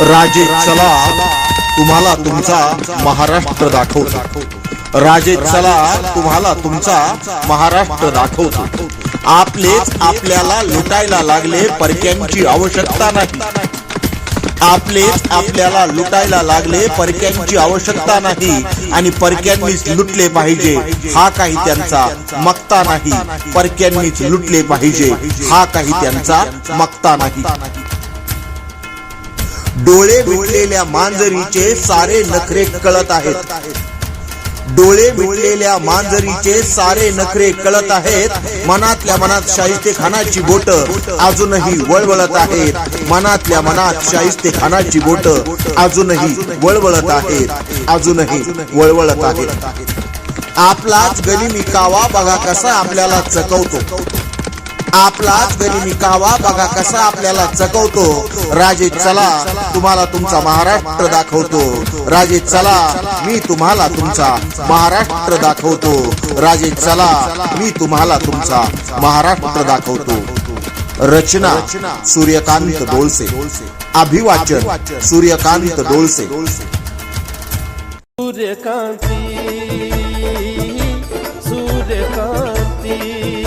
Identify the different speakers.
Speaker 1: राजे चला तुम्हाला तुमचा महाराष्ट्र दाखवतो. राजे चला तुम्हाला तुमचा महाराष्ट्र दाखवतो. आपलेच आपल्याला लुटायला लागले परक्यांची आवश्यकता नाही. आपलेच आपल्याला लुटायला लागले परक्यांची आवश्यकता नाही आणि परक्यांनीच लुटले पाहिजे हा काही त्यांचा मक्ता नाही. परक्यांनीच लुटले पाहिजे हा काही त्यांचा मक्ता नाही. डोळे मिटलेल्या मांजरीचे सारे नखरे कळत आहेत. डोळे मिटलेल्या मांजरीचे सारे नखरे कळत आहेत. मनातल्या मनात शाहिस्ते खानाची बोट अजूनही वळवळत आहेत. मनातल्या मनात शाहिस्ते खानाची बोट अजूनही वळवळत आहेत. अजूनही वळवळत आहेत. आपलाच गनिमी कावा बघा कसा आपल्याला चकवतो. आपलाच गनिमी कावा बघा कसा आपल्याला चकवतो राजे चला तुम्हाला तुमचा महाराष्ट्र दाखवतो. राजे चला मी तुम्हाला तुमचा महाराष्ट्र दाखवतो. राजे चला मी तुम्हाला तुमचा महाराष्ट्र दाखवतो. रचना सूर्यकांत डोळसे. अभिवाचन सूर्यकांत डोळसे.
Speaker 2: सूर्यकांती सूर्यकांती